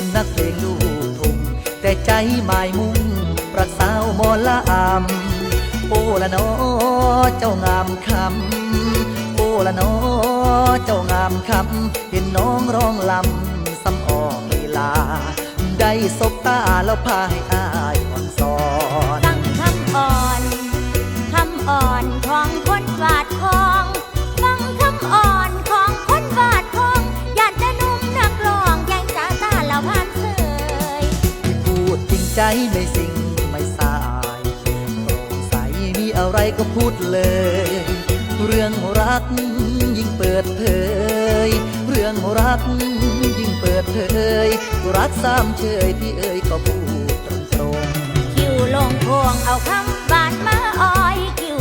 ็นนักเพลงลูกทุ่งแต่ใจหมายมุ่งประสาวมอละอำโอละนอเจ้างามคำโอละนอเจ้างามคำเห็นน้องร้องลำสำออกลีลา ได้สบตาแล้วพาให ไม่สิ่งไม่สายโปร่งใสมีอะไรก็พูดเลย เรื่องรักยิ่งเปิดเผย เรื่องรักยิ่งเปิดเผย รักสามเชยพี่เอ่ยก็พูดตรงตรงคิวลงโพวงเอาคำหวานมาอ้อยคิว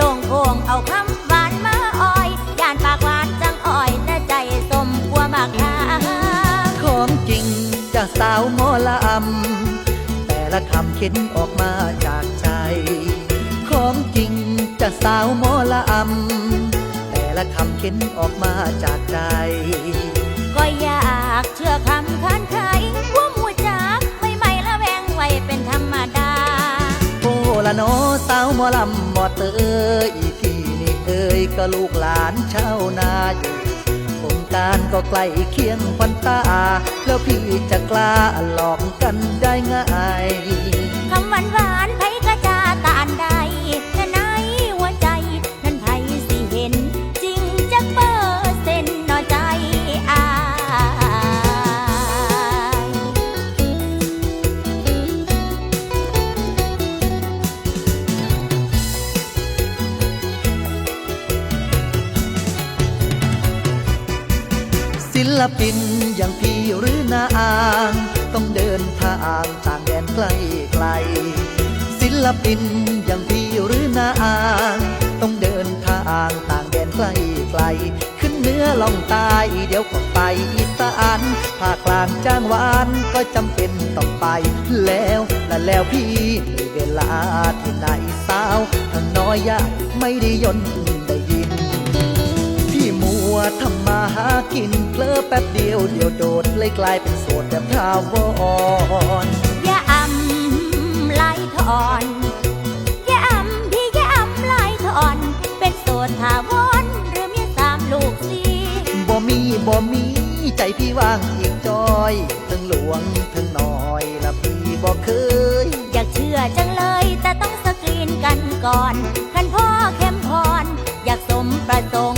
ลงโพวงเอาคำหวานมาอ้อยย่านปากหวานจังอ้อยแต่ใจสมกลัวบักหาๆของจริงจากสาวหมอลำแต่ ละคำเข็นออกมาจากใจ ของจริงจากสาวหมอลำแต่ละคำเข็นออกมาจากใจ ก็อยากเชื่อคำคันไขว่ามูจักไม่ไม่ละแวงไว้เป็นธรรมดาโอ้ละโนสาวหมอลำหมอเตยพี่นี่เอ่ยก็ลูกหลานชาวนาอยู่ ผมการก็ใกล้เคียงควันตา แล้วพี่จะกล้าหลอกกันได้ง่าย ศิลปินอย่างพี่หรือนาอางต้องเดินทางต่างแดนไกลไกล ศิลปินอย่างพี่หรือนาอางต้องเดินทางต่างแดนไกลไกล ขึ้นเหนือล่องใตายเดี๋ยวก็ไปอีสานภาคกลางจ้างหวานก็จำเป็นต้องไป แล้วและแล้วพี่มีเวลาที่ไหนสาวทั้งน้อยยากไม่ได้ยนินเพลอแป๊บเดียวเดียวโดดเลยกลายเป็นโสดแบบทาวอนอย่าอ่ำไหลทอนอย่าอ่ำพี่อย่าอ่ำไหลทอนเป็นโสดทาวอนหรือมีตามลูกสีบ่มีบ่มีใจพี่ว่างอีกจอยทั้งหลวงทั้งน้อยละพี่บ่เคย อยากเชื่อจังเลยแต่ต้องสกรีนกันก่อนขันพ่อเข้มพรอยากสมประสงค์